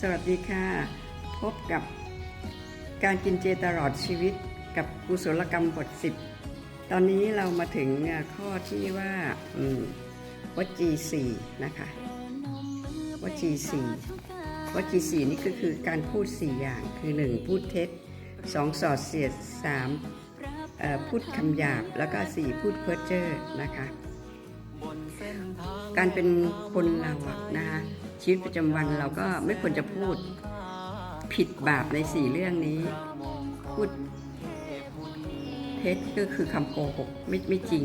สวัสดีค่ะ พบกับการกินเจตลอดชีวิตกับกุศลกรรมบทสิบตอนนี้เรามาถึงข้อที่ว่าอืมวจีสี่นะคะวจีสี่วจีสี่นี่ก็คือการพูดสี่อย่างคือหนึ่งพูดเท็จสองสอดเสียดสามพูดคำหยาบแล้วก็สี่พูดเพ้อเจ้อนะคะ การเป็นคนเราอะนะคะ ชีวิตประจำวันเราก็ไม่ควรจะพูดผิดบาปในสี่เรื่องนี้ พูดเท็จก็คือคำโกหกไม่ไม่จริง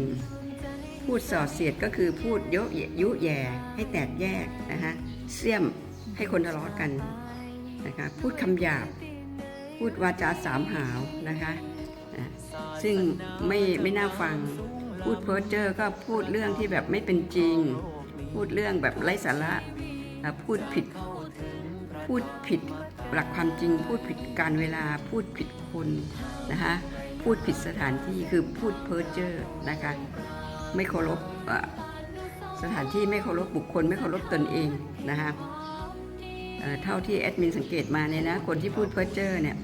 พูดส่อเสียดก็คือพูดเยอะยุแย่ให้แตกแยกนะคะเสี่ยมให้คนทะเลาะกันนะคะพูดคำหยาบ พูดวาจาสามหาวนะคะซึ่งไม่ไม่น่าฟังพูดเพ้อเจ้อก็พูดเรื่องที่แบบไม่เป็นจริง พูดเรื่องแบบไร้สาระ พูดผิด พูดผิดหลักความจริง พูดผิดการเวลาพูดผิดคนนะคะพูดผิดสถานที่คือพูดเพ้อเจ้อนะคะไม่เคารพสถานที่ไม่เคารพบุคคล ไม่เคารพตนเองนะคะเท่าที่แอดมินสังเกตมาเนี่ยนะคนที่พูดเพ้อเจ้อเนี่ย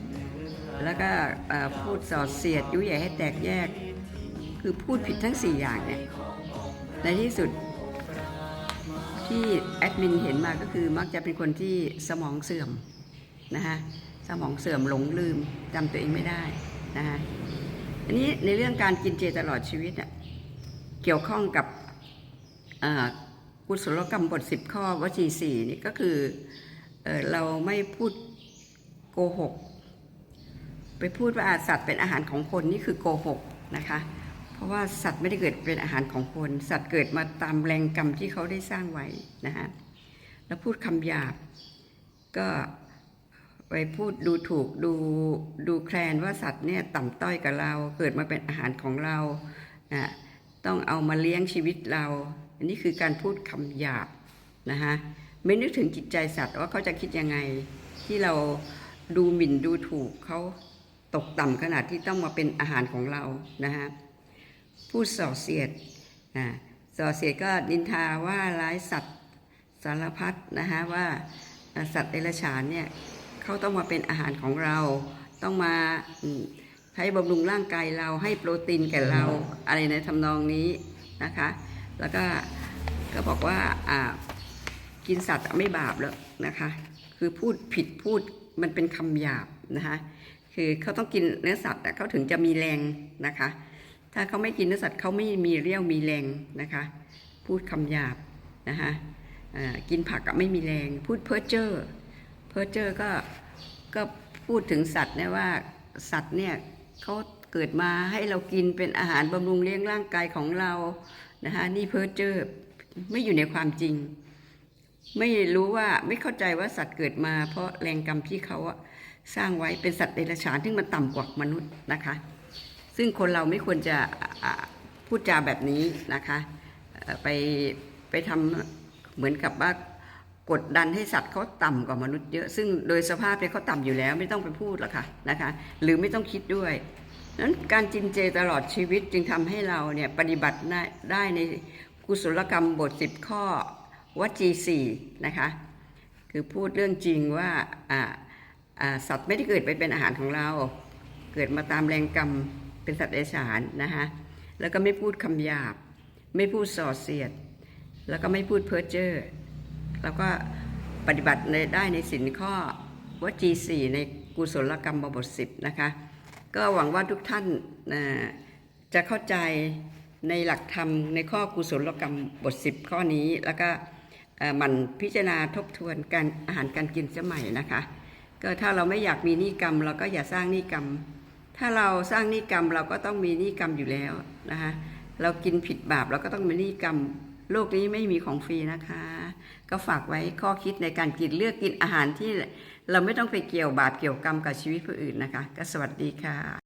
แล้วก็พูดส่อเสียดยุแย่ให้แตกแยก คือพูดผิดทั้ง 4 อย่างเนี่ยในที่สุด ที่แอดมินเห็นมาก็คือมักจะเป็นคนที่สมองเสื่อมนะคะสมองเสื่อมหลงลืมจำตัวเองไม่ได้นะคะอันนี้ในเรื่องการกินเจตลอดชีวิตอะเกี่ยวข้องกับอ่อกุศลกรรมบทสิบข้อวจีสี่นี่ก็คือเออเราไม่พูดโกหก ไปพูดว่าสัตว์เป็นอาหารของคนนี่คือโกหกนะคะ ราะว่าสัตว์ไม่ได้เกิดเป็นอาหารของคน สัตว์เกิดมาตามแรงกรรมที่เขาได้สร้างไว้นะฮะแล้วพูดคำหยาบ ก็ไปพูดดูถูกดูดูแคลนว่าสัตว์เนี่ยต่ำต้อยกับเรา เกิดมาเป็นอาหารของเรานะต้องเอามาเลี้ยงชีวิตเรา อันนี้คือการพูดคำหยาบนะคะไม่นึกถึงจิตใจสัตว์ว่าเขาจะคิดยังไงที่เราดูหมิ่นดูถูกเขาตกต่ำขนาดที่ต้องมาเป็นอาหารของเรานะฮะ พูดส่อเสียดนะส่อเสียดก็ดินทาว่าร้ายสัตว์สารพัดนะคะว่าสัตว์เดรัจฉานเนี่ยเขาต้องมาเป็นอาหารของเราต้องมาใช้บำรุงร่างกายเราให้โปรตีนแก่เราอะไรในทำนองนี้นะคะ แล้วก็ก็บอกว่าอ่ากินสัตว์ไม่บาปแล้วนะคะ คือพูดผิดพูดมันเป็นคำหยาบนะคะ คือเขาต้องกินเนื้อสัตว์เขาถึงจะมีแรงนะคะ ถ้าเขาไม่กินเนื้อสัตว์เขาไม่มีเรี่ยวมีแรงนะคะ พูดคำหยาบนะคะกินผักก็ไม่มีแรง พูดเพ้อเจ้อเพ้อเจ้อก็ก็พูดถึงสัตว์เนี่ยว่าสัตว์เนี่ยเขาเกิดมาให้เรากินเป็นอาหารบำรุงเลี้ยงร่างกายของเรานะคะนี่เพ้อเจ้อไม่อยู่ในความจริง ไม่รู้ว่าไม่เข้าใจว่าสัตว์เกิดมา เพราะแรงกรรมที่เขาสร้างไว้เป็นสัตว์เดรัจฉานที่มันต่ำกว่ามนุษย์นะคะ ซึ่งคนเราไม่ควรจะพูดจาแบบนี้นะคะไปไปทำเหมือนกับว่ากดดันให้สัตว์เขาต่ำกว่ามนุษย์เยอะ ซึ่งโดยสภาพเนี่ยเขาต่ำอยู่แล้วไม่ต้องไปพูดหรอกค่ะนะคะ หรือไม่ต้องคิดด้วยนั้นการจินเจตลอดชีวิตจึงทำให้เราเนี่ยปฏิบัติได้ในกุศลกรรมบทสิบข้อวจีสี่นะคะคือพูดเรื่องจริงว่าสัตว์ไม่ได้เกิดไปเป็นอาหารของเรา เกิดมาตามแรงกรรม เป็นสัตว์เดรัจฉานนะคะแล้วก็ไม่พูดคำหยาบ ไม่พูดส่อเสียด แล้วก็ไม่พูดเพ้อเจ้อแล้วก็ปฏิบัติในได้ในสินข้อวจีสี่ในกุศลกรรมบทสิบนะคะก็หวังว่าทุกท่านจะเข้าใจในหลักธรรมในข้อกุศลกรรมบทสิบข้อนี้ แล้วก็หมันพิจารณาทบทวนการอาหารการกินสมัยนะคะ ก็ถ้าเราไม่อยากมีหนี้กรรม เราก็อย่าสร้างหนี้กรรม ถ้าเราสร้างนิกรรมเราก็ต้องมีนิกรรมอยู่แล้วนะคะเรากินผิดบาปเราก็ต้องมีนิกรรมโลกนี้ไม่มีของฟรีนะคะ ก็ฝากไว้ข้อคิดในการกินเลือกกินอาหารที่เราไม่ต้องไปเกี่ยวบาปเกี่ยวกรรมกับชีวิตผู้อื่นนะคะ ก็สวัสดีค่ะ